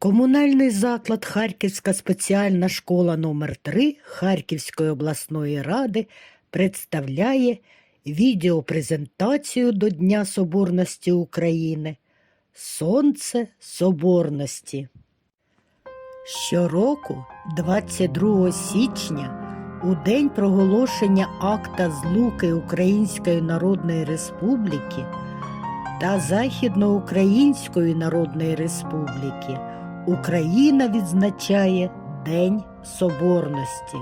Комунальний заклад Харківська спеціальна школа номер 3 Харківської обласної ради представляє відеопрезентацію до Дня Соборності України Сонце Соборності. Щороку, 22 січня, у день проголошення акта злуки Української Народної Республіки та Західноукраїнської Народної Республіки Україна відзначає День Соборності.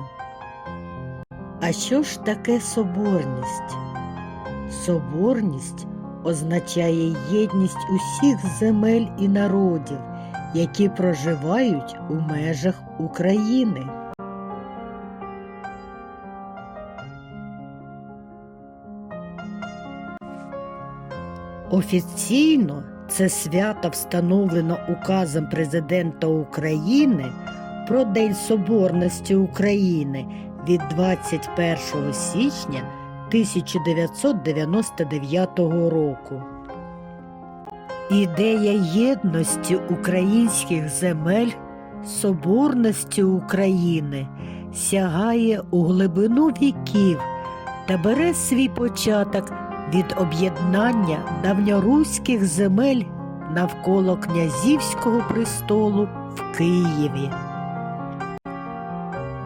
А що ж таке соборність? Соборність означає єдність усіх земель і народів, які проживають у межах України. Офіційно це свято встановлено указом Президента України про День Соборності України від 21 січня 1999 року. Ідея єдності українських земель, соборності України сягає у глибину віків та бере свій початок від об'єднання давньоруських земель навколо князівського престолу в Києві.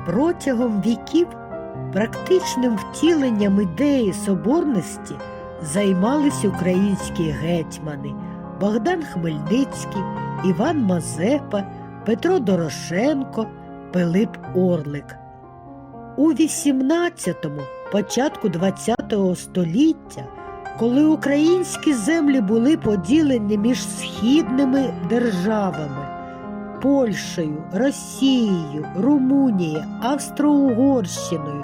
Протягом віків практичним втіленням ідеї соборності займались українські гетьмани Богдан Хмельницький, Іван Мазепа, Петро Дорошенко, Пилип Орлик. У 18-му, початку 20-го століття, коли українські землі були поділені між східними державами Польщею, Росією, Румунією, Австро-Угорщиною,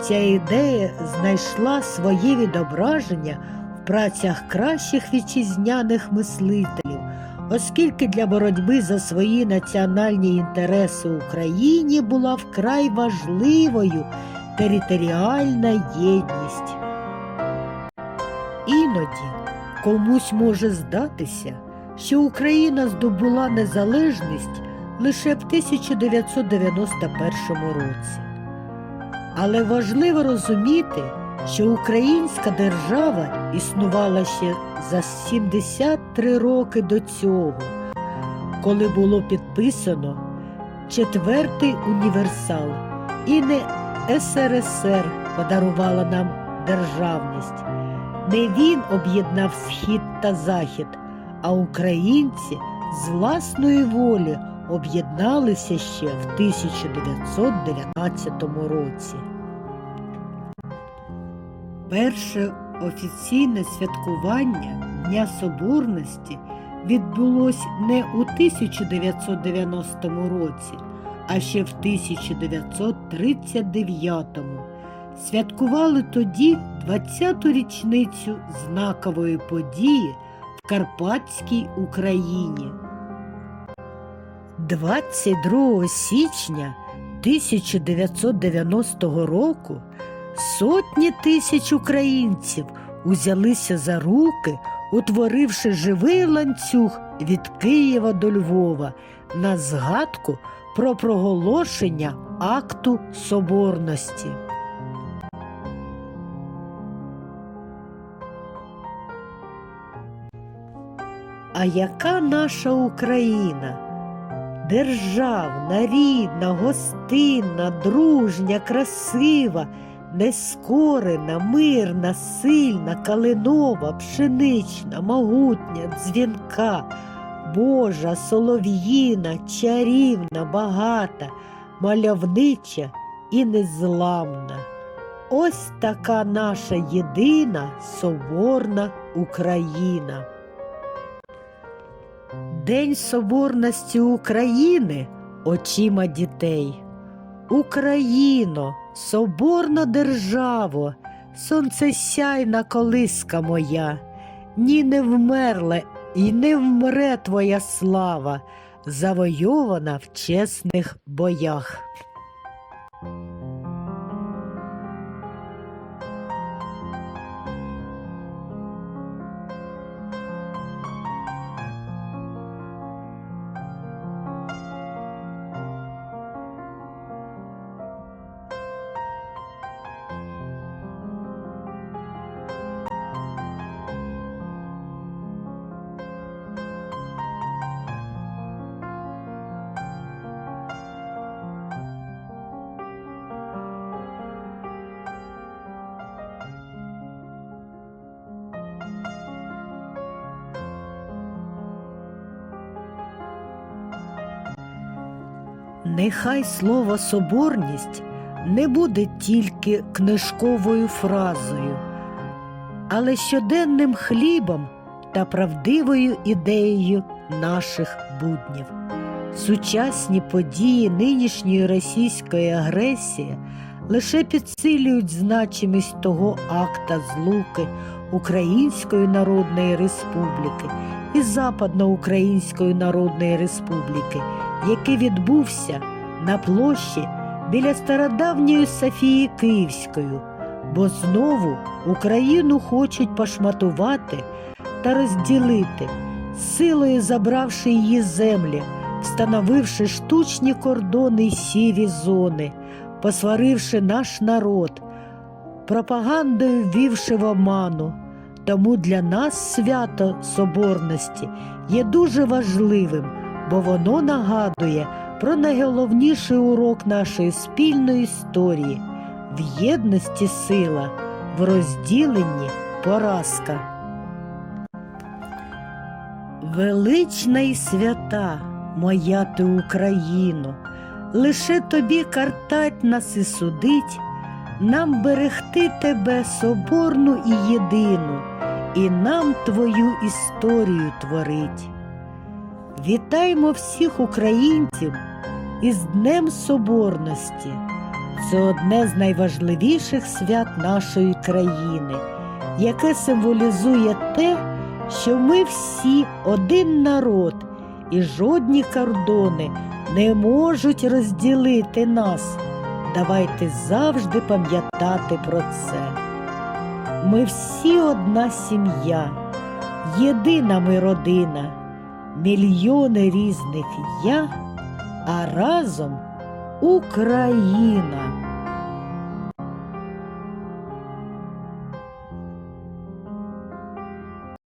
ця ідея знайшла своє відображення в працях кращих вітчизняних мислителів, оскільки для боротьби за свої національні інтереси Україні була вкрай важливою територіальна єдність. Іноді комусь може здатися, що Україна здобула незалежність лише в 1991 році. Але важливо розуміти, що українська держава існувала ще за 73 роки до цього, коли було підписано четвертий універсал, і не СРСР подарувала нам державність. Не він об'єднав схід та захід, а українці з власної волі об'єдналися ще в 1919 році. Перше офіційне святкування Дня Соборності відбулось не у 1990 році, а ще в 1939. Святкували тоді 20-ту річницю знакової події в Карпатській Україні. 22 січня 1990 року сотні тисяч українців узялися за руки, утворивши живий ланцюг від Києва до Львова на згадку про проголошення акту соборності. А яка наша Україна? Державна, рідна, гостинна, дружня, красива, нескорена, мирна, сильна, калинова, пшенична, могутня, дзвінка, Божа, солов'їна, чарівна, багата, мальовнича і незламна. Ось така наша єдина соборна Україна. День Соборності України очима дітей. Україно, соборна державо, сонцесяйна колиска моя, ні не вмерла і не вмре твоя слава, завойована в чесних боях. Нехай слово соборність не буде тільки книжковою фразою, але щоденним хлібом та правдивою ідеєю наших буднів. Сучасні події нинішньої російської агресії лише підсилюють значимість того акта злуки Української Народної Республіки і Западноукраїнської Народної Республіки, який відбувся на площі біля стародавньої Софії Київської, бо знову Україну хочуть пошматувати та розділити, силою забравши її землі, встановивши штучні кордони й сірі зони, посваривши наш народ, пропагандою ввівши в оману. Тому для нас свято Соборності є дуже важливим, бо воно нагадує про найголовніший урок нашої спільної історії в єдності сила, в розділенні поразка. Велична і свята, моя ти Україно, лише тобі картать нас і судить, нам берегти тебе соборну і єдину, і нам твою історію творить. Вітаємо всіх українців із Днем Соборності. Це одне з найважливіших свят нашої країни, яке символізує те, що ми всі один народ, і жодні кордони не можуть розділити нас. Давайте завжди пам'ятати про це. Ми всі одна сім'я, єдина ми родина, мільйони різних я, а разом Україна.